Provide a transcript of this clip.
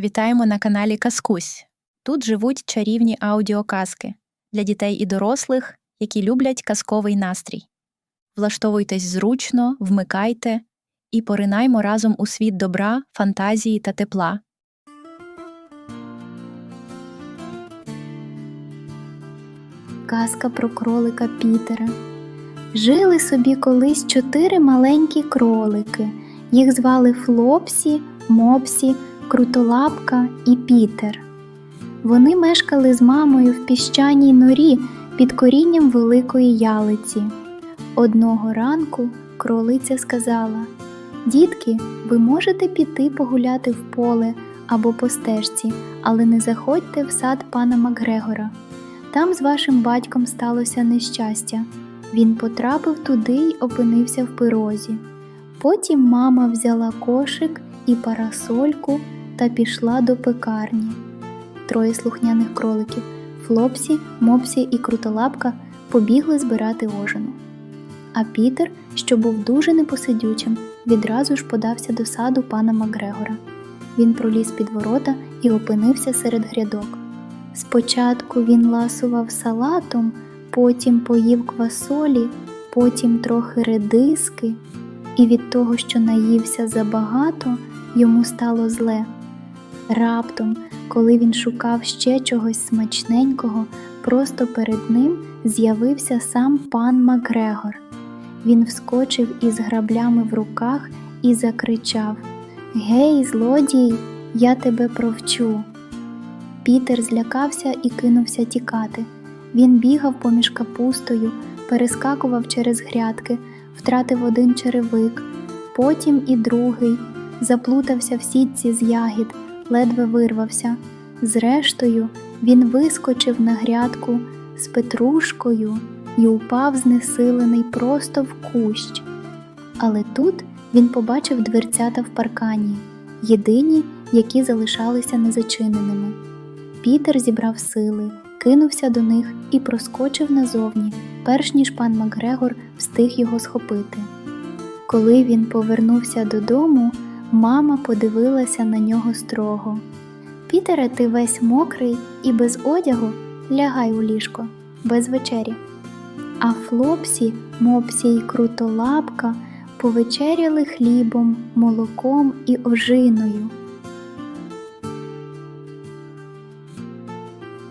Вітаємо на каналі Казкусь. Тут живуть чарівні аудіоказки для дітей і дорослих, які люблять казковий настрій. Влаштовуйтесь зручно, вмикайте і поринаймо разом у світ добра, фантазії та тепла. Казка про кролика Пітера. Жили собі колись чотири маленькі кролики. Їх звали Флопсі, Мопсі, Крутолапка і Пітер. Вони мешкали з мамою в піщаній норі під корінням великої ялиці. Одного ранку кролиця сказала: Дітки, ви можете піти погуляти в поле або по стежці, але не заходьте в сад пана Макгрегора. Там з вашим батьком сталося нещастя. Він потрапив туди й опинився в пирозі. Потім мама взяла кошик і парасольку та пішла до пекарні. Троє слухняних кроликів Флопсі, Мопсі і Крутолапка побігли збирати ожину. А Пітер, що був дуже непосидючим, відразу ж подався до саду пана Макгрегора. Він проліз під ворота і опинився серед грядок. Спочатку він ласував салатом, потім поїв квасолі, потім трохи редиски, і від того, що наївся забагато, йому стало зле. Раптом, коли він шукав ще чогось смачненького, просто перед ним з'явився сам пан Макгрегор. Він вскочив із граблями в руках і закричав Гей, злодій, я тебе провчу. Пітер злякався і кинувся тікати. Він бігав поміж капустою, перескакував через грядки, втратив один черевик, потім і другий, заплутався в сітці з ягід, ледве вирвався. Зрештою, він вискочив на грядку з петрушкою і упав знесилений просто в кущ. Але тут він побачив дверцята в паркані, єдині, які залишалися незачиненими. Пітер зібрав сили, кинувся до них і проскочив назовні, перш ніж пан Макгрегор встиг його схопити. Коли він повернувся додому, мама подивилася на нього строго. Пітере, ти весь мокрий і без одягу лягай у ліжко, без вечері. А Флопсі, Мопсі й Крутолапка повечеряли хлібом, молоком і ожиною.